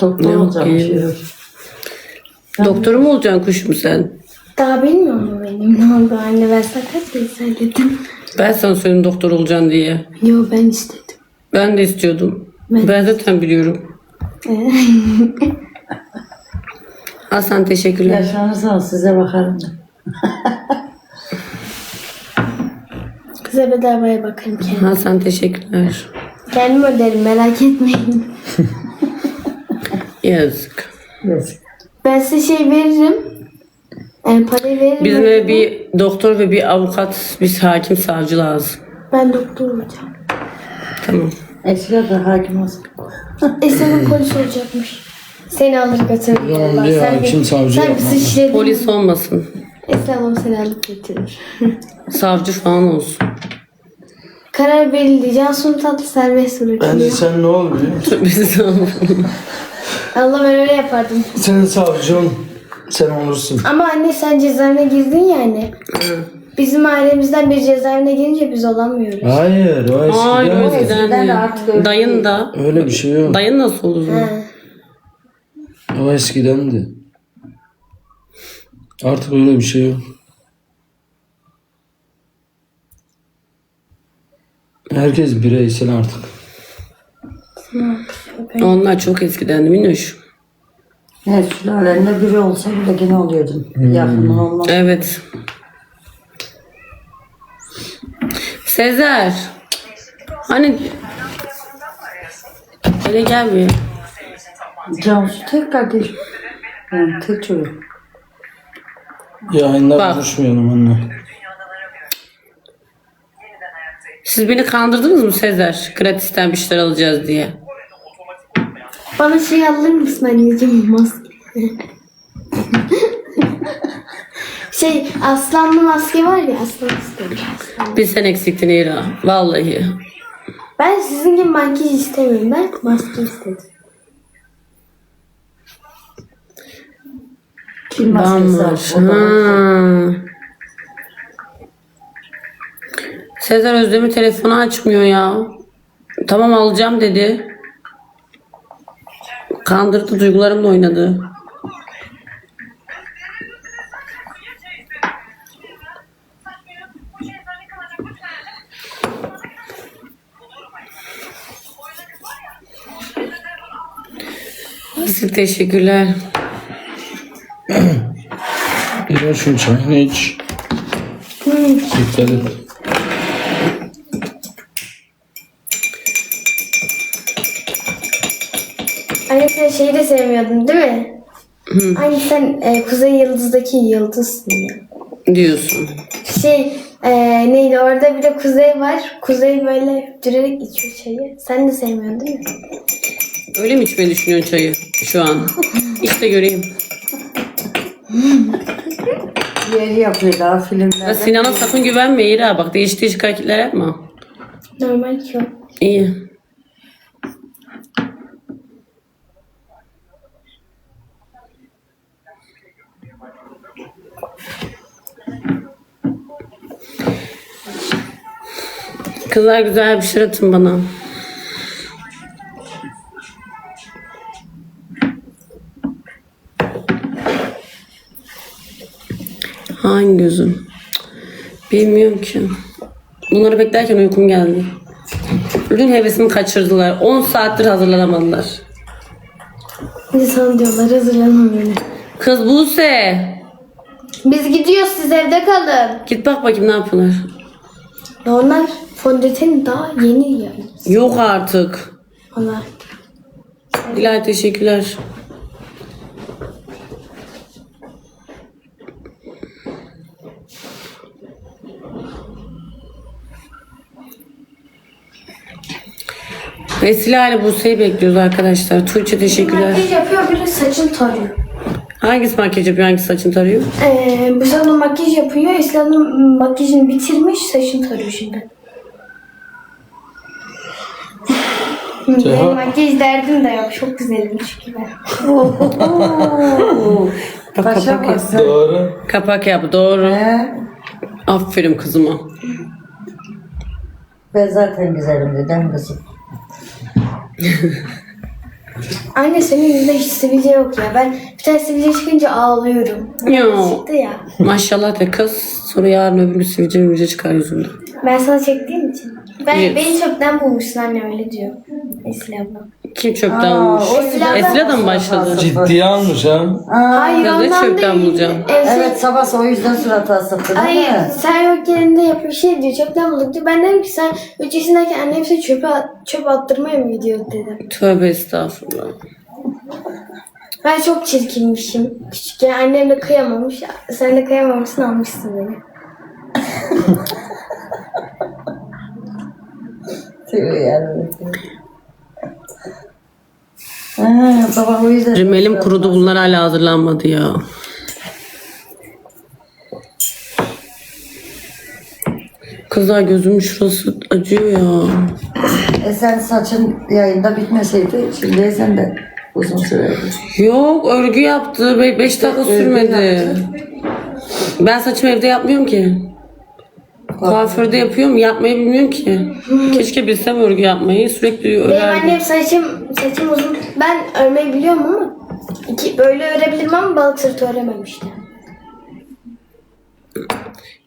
Doktor olacağım. Doktor mu olacaksın kuşum sen? Daha bilmiyor mu benim ne oldu anne ben kaç kere söyledim. Ben sana söyledim doktor olacaksın diye. Yo ben istedim. Ben de istiyordum. Ben- Ben zaten biliyorum. Hasan teşekkürler. Yaşlanırsanız size bakarım ben. Kıza bedavaya bakarım kendim. Hasan teşekkürler. Kendim öderim merak etmeyin. Yazık. Yazık. Ben size şey veririm. Yani parayı veririm. Bizim eve bir doktor ve bir avukat, bir hakim savcı lazım. Ben doktor olacağım. Tamam. Eskiden de hakim olsun. Esen'in polis olacakmış. Seni alır götürür. Ya Sen hakim, bir- savcı Sen yapmak. bizi işledin. Polis olmasın. O seni alıp götürür. Savcı falan olsun. Karar verildi. Cansu'nun tatlı serbest Bence bırakılıyor. sen ne ol biliyor musun? Biz Allah ben öyle yapardım. Senin savcın sen olursun. Ama anne sen cezaevine girdin yani. Bizim ailemizden bir cezaevine girince biz olamıyoruz. Hayır o Hayır o eskiden eskiden eskiden de artık öyle de. Dayın da. öyle bir şey yok. Dayın nasıl olur? He. O eskidendi. Artık öyle bir şey yok. Herkes bireysel artık. Onlar çok eskiden de Minnoş. Evet sülalende biri olsa bile gene oluyordun. Yakından olmaz. Evet. Sezer. Hani Öyle gelmiyor. Cansu tek kardeş. Yani tek çocuk. Yayında Bak. konuşmayalım anne. Siz beni kandırdınız mı Sezer? Gratisten bir şeyler alacağız diye. Bana şey alır mısın anneciğim maske? şey aslanlı maske var ya aslan istedim. Aslan. Bir sen eksiktin İra. Vallahi. Ben sizin gibi makyaj istemiyorum. Ben maske istedim. Kim maskesi var. var? O da var. Ha. Sezer Özdemir telefonu açmıyor ya. Tamam alacağım dedi. Kandırdı duygularımla oynadı. Nasıl teşekkürler. Bir şu çayını iç. Dikkat et. Şeyi de sevmiyordun değil mi? Anne sen e, Kuzey Yıldız'daki yıldızsın ya. Diyorsun. Şey e, neydi orada bir de Kuzey var. Kuzey böyle dürerek içiyor çayı. Sen de sevmiyorsun değil mi? Öyle mi içmeyi düşünüyorsun çayı şu an? İşte göreyim. Yeri yapıyor daha Ya filmlerde. Sinan'a sakın güvenme İra. Bak değişik değişik hareketler yapma. Normal ki o. İyi. Kızlar güzel bir şey atın bana. Hangi gözüm? Bilmiyorum ki. Bunları beklerken uykum geldi. Dün hevesimi kaçırdılar. 10 saattir hazırlanamadılar. İnsan diyorlar hazırlanın böyle. Kız Buse. Biz gidiyoruz siz evde kalın. Git bak bakayım ne yapıyorlar. Ya onlar fondöteni daha yeni yani. Yok artık. Valla. Dilay teşekkürler. Vesile ile Buse'yi bekliyoruz arkadaşlar. Tuğçe teşekkürler. Makyaj yapıyor biri saçını tarıyor. Hangisi makyaj yapıyor, hangisi saçını tarıyor? Ee, bu sana makyaj yapıyor. İslam'ın makyajını bitirmiş saçını tarıyor şimdi. Benim makyaj derdim de yok. Çok gibi. Bak, Başa kapak, yap. bak. Doğru. kapak yap doğru. He? Aferin kızıma. Ben zaten güzelim dedim kızım. Anne senin yüzünde hiç sivilce yok ya. Ben bir tane sivilce çıkınca ağlıyorum. Yo. Çıktı ya. Maşallah de kız. Sonra yarın öbür gün sivilce mivilce çıkar yüzünde. Ben sana çektiğim için. Ben, Yes. Beni çöpten bulmuşsun anne öyle diyor. Esil abla. Kim çöpten Aa, bulmuş? o Esra da mı başladı? Ciddiye almış ha. Hayır Biraz da ondan çöpten değil. bulacağım. Evde- Evet sabah o yüzden surat asıttı değil Hayır mi? sen yok yerinde yapıyor şey diyor çöpten bulduk diyor. Ben dedim ki sen 3 yaşındayken anne hepsi çöpe, at- çöp attırmaya mı gidiyor dedim. Tövbe estağfurullah. Ben çok çirkinmişim. Küçükken annem de kıyamamış. Sen de kıyamamışsın almışsın beni. Tüh yani. Ha, sabah o yüzden. Rimelim kurudu bunlar hala hazırlanmadı ya. Kızlar gözümün şurası acıyor ya. E sen saçın yayında bitmeseydi şimdi sen de uzun sürerdi. Yok örgü yaptı. 5 dakika sürmedi. Ben saçımı evde yapmıyorum ki. Kuaförde yapıyorum. Yapmayı bilmiyorum ki. Keşke bilsem örgü yapmayı. Sürekli Benim örerdim. annem saçım, saçım uzun. Ben örmeyi biliyorum ama iki, böyle örebilirim ama balık sırtı örememişti.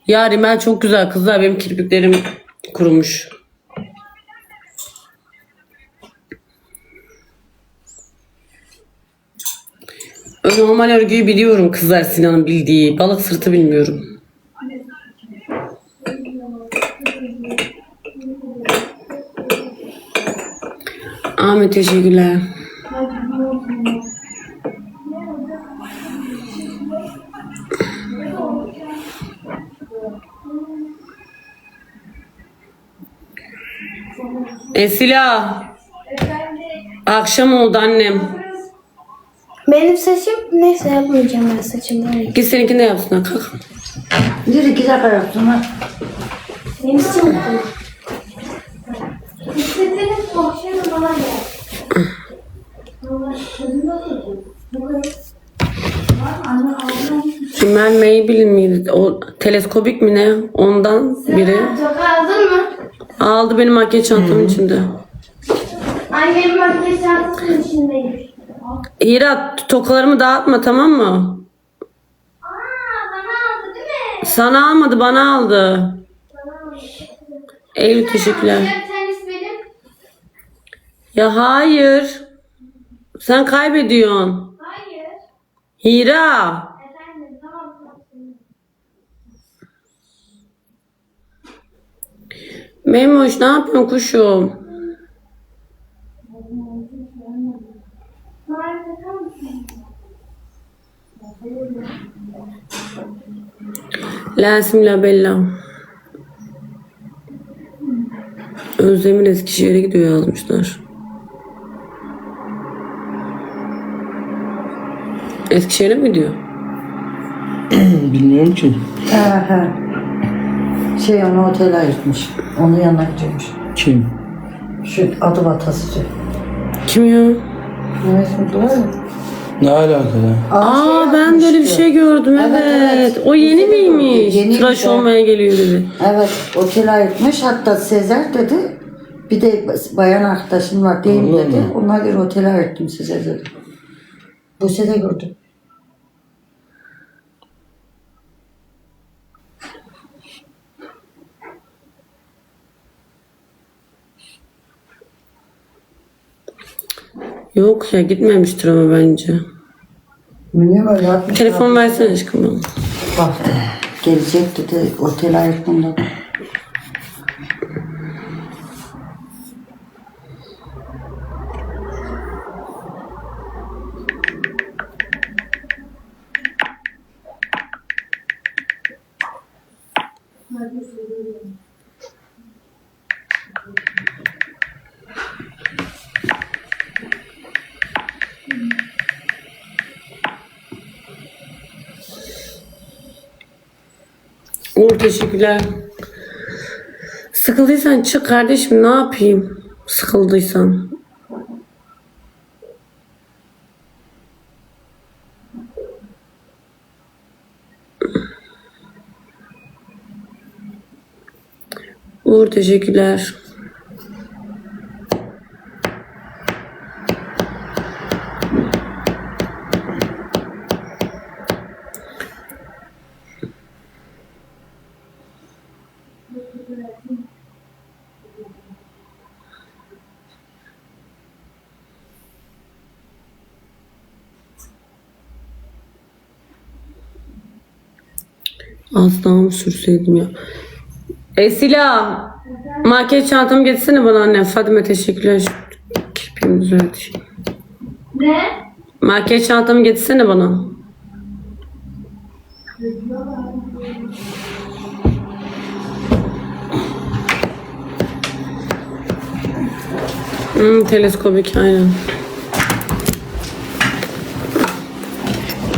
Ya rimel çok güzel kızlar. Benim kirpiklerim kurumuş. Normal örgüyü biliyorum kızlar Sinan'ın bildiği. Balık sırtı bilmiyorum. Ahmet teşekkürler. Esila. Akşam oldu annem. Benim saçım neyse yapmayacağım ben saçımı. Git seninkini de yapsın. Kalk. İki dakika yaptın ha. Benim saçım bu. Rimel Maybelline miydi? O teleskobik mi ne? Ondan biri. Çok aldın mı? Aldı benim makyaj çantamın içinde. Annemin makyaj çantasının içindeymiş. Hira tokalarımı dağıtma tamam mı? Aa bana aldı değil mi? Sana almadı bana aldı. Eylül teşekkürler. Bir tanesi benim. Ya hayır. Sen kaybediyorsun. Hayır. Hira. Efendim tamam. Memoş ne yapıyorsun kuşum? Lensim Labella. Özlem'in Eskişehir'e gidiyor yazmışlar. Eskişehir'e mi gidiyor? Bilmiyorum ki. Şey onu otele ayırtmış. Onun yanına gidiyormuş. Kim? Şu adı batasıcı. Kim ya? Var mı? Ne alakalı? Aa ben böyle bir şey gördüm evet. Evet, evet. O yeni miymiş? Yeniymiş, Tıraş evet. olmaya geliyor dedi. Evet, otel ayırtmış. Hatta Sezer dedi. Bir de bayan arkadaşım var değil mi dedi. Ona göre otele ayırttım size dedi. Bu sene gördüm. Yok ya gitmemiştir ama bence. Bilmiyorum öyle yapmış. Telefon versene aşkım bana. Baktı. Gelecek dedi. Otel ayırttığında. Teşekkürler. Sıkıldıysan çık kardeşim ne yapayım? Sıkıldıysan. Uğur teşekkürler. Az daha mı sürseydim ya? Esila! Makyaj çantamı getirsene bana anne. Fadime teşekkürler. Kirpiğimi düzelteyim. Ne? Makyaj çantamı getirsene bana. Hmm, teleskobik aynen.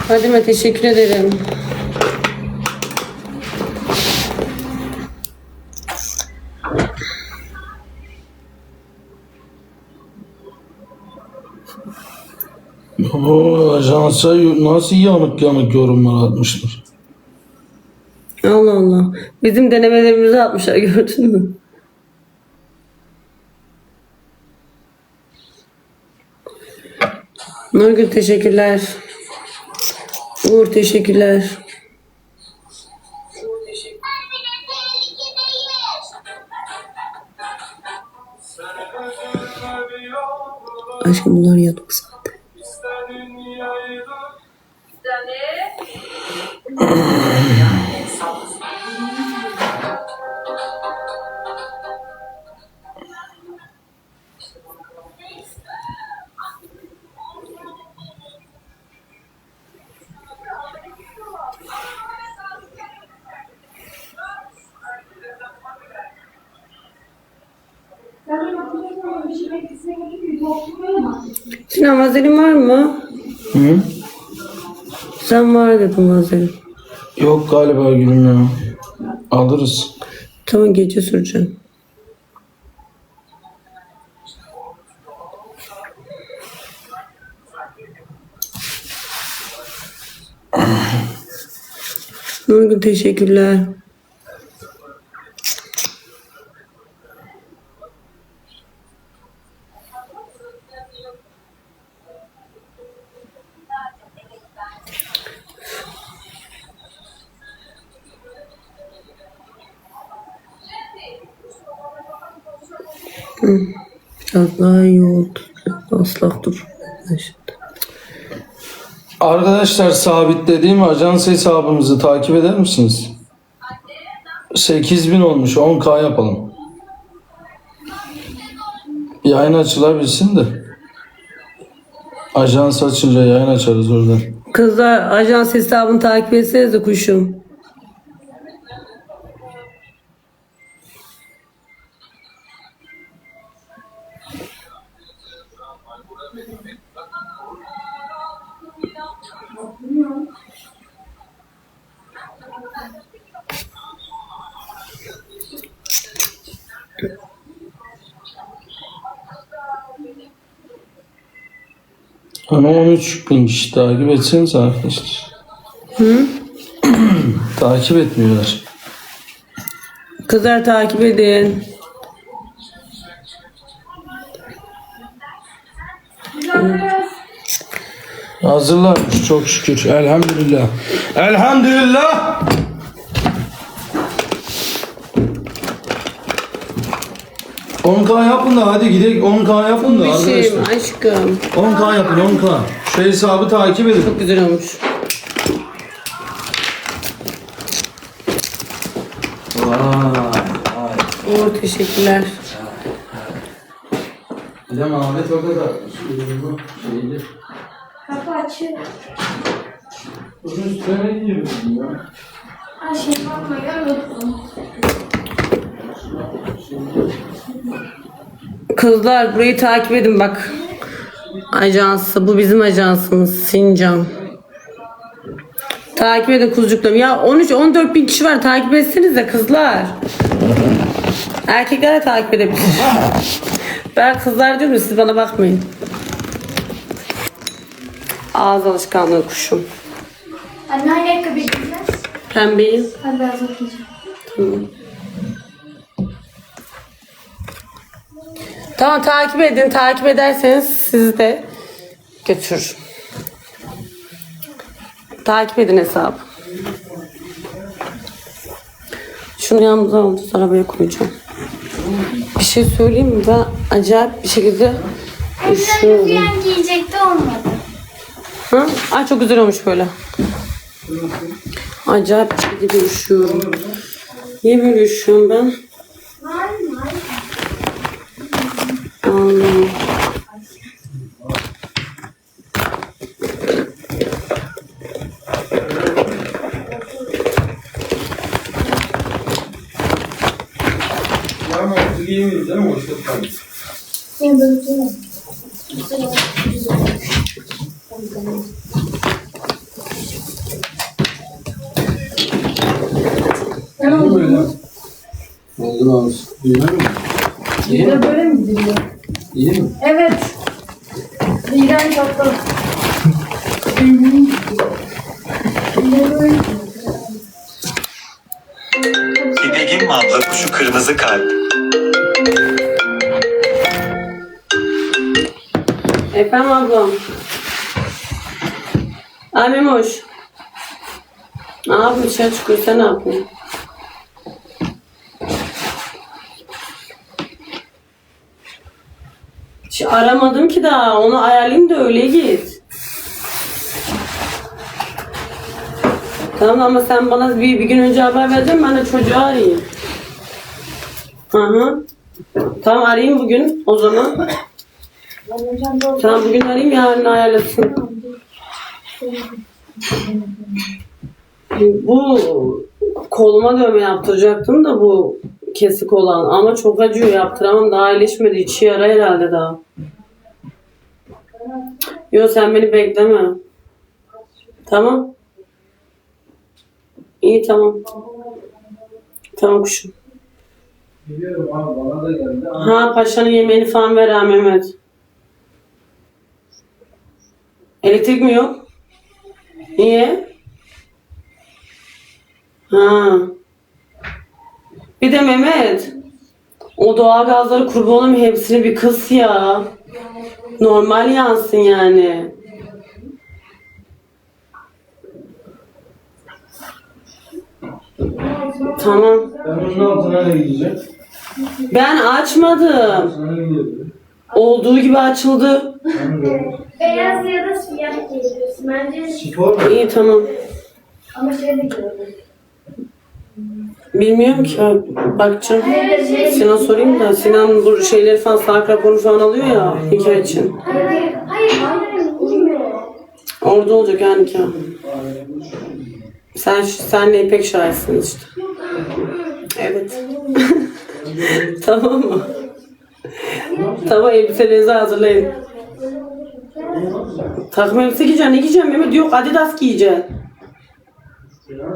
Fadime teşekkür ederim. Oo, ajansa nasıl yanık yanık yorumlar atmışlar. Allah Allah. Bizim denemelerimizi atmışlar gördün mü? Nurgül teşekkürler. Uğur teşekkürler. Aşkım bunlar yadık Sinan vazelin var mı? Hı? Sen var dedin vazelin. Yok galiba gülüm ya. Alırız. Tamam gece süreceğim. Nurgül teşekkürler. Biraz daha yoğurt. Aslak dur. Arkadaşlar sabitlediğim ajans hesabımızı takip eder misiniz? 8000 olmuş 10k yapalım. Yayın açılabilsin de. Ajans açınca yayın açarız oradan. Kızlar ajans hesabını takip etseniz de kuşum. Hani 13 bin kişi takip etseniz arkadaşlar. takip etmiyorlar. Kızlar takip edin. Hazırlarmış çok şükür. Elhamdülillah. Elhamdülillah. On k yapın da hadi gidelim 10k yapın da Bir şey arkadaşlar. aşkım. 10k yapın 10k. Şu hesabı takip edin. Çok güzel olmuş. Vay Uğur teşekkürler. Bir de Mehmet o kadar. Şeydi. Kapı açıyor. Bunun üstüne ne diyorsun ya? Her şey bakmayı unuttum. Kızlar burayı takip edin bak. Ajansı. Bu bizim ajansımız. Sincan. Takip edin kuzucuklarım. Ya 13-14 bin kişi var. Takip etsenize kızlar. Erkekler de takip edebilir. Ben kızlar diyorum siz bana bakmayın. Ağız alışkanlığı kuşum. Anne hangi ayakkabı giyeceğiz? Pembeyi. Ben beyaz okuyacağım. Tamam. Tamam takip edin. Takip ederseniz sizi de götürür. Takip edin hesabı. Şunu yanımıza alacağız. Arabaya koyacağım. Bir şey söyleyeyim mi? Ben acayip bir şekilde üşüyorum. Rüzgar giyecekti olmadı. Ha? Ay çok güzel olmuş böyle. Acayip bir şekilde üşüyorum. Niye böyle üşüyorum ben? Allah'ım. Oldu abi. İyi mi? İyi mi? Böyle mi gidiyor? İyi mi? Evet. İğrenç hatta. İpek'in mi abla şu kırmızı kalp? Efendim ablam. Abim hoş. Ne yapayım dışarı çıkıyor sen ne yapıyorsun? Hiç aramadım ki daha. Onu ayarlayayım da öyle git. Tamam ama sen bana bir, bir gün önce haber vereceksin ben de çocuğu arayayım. Hı hı. Tamam arayayım bugün o zaman. Tamam bugün arayayım yarın ayarlasın. Bu koluma dövme yaptıracaktım da bu kesik olan ama çok acıyor yaptıramam daha iyileşmedi içi yara herhalde daha. Yok sen beni bekleme. Tamam. İyi tamam. Tamam kuşum. Biliyorum abi bana da geldi. Ha paşanın yemeğini falan ver ha Mehmet. Elektrik mi yok? Niye? Ha. Bir de Mehmet. O doğal gazları kurban olayım hepsini bir kıs ya. Normal yansın yani. Tamam. Ben onun altına ne giyeceğim? Ben açmadım. Olduğu gibi açıldı. Beyaz ya da siyah giyiyorsun. Bence Spor mu? İyi tamam. ama şey de giyiyorum. Bilmiyorum ki. Bakacağım. Sinan sorayım da. Sinan bu şeyleri falan sağlık raporunu falan alıyor ya nikah için. Hayır, hayır, hayır, uymuyor. Orada olacak yani nikah. Sen, senle İpek şahitsiniz işte. Evet. tamam mı? tamam elbiselerinizi hazırlayın. Takım elbise giyeceksin. Ne giyeceksin Mehmet? Yok Adidas giyeceksin.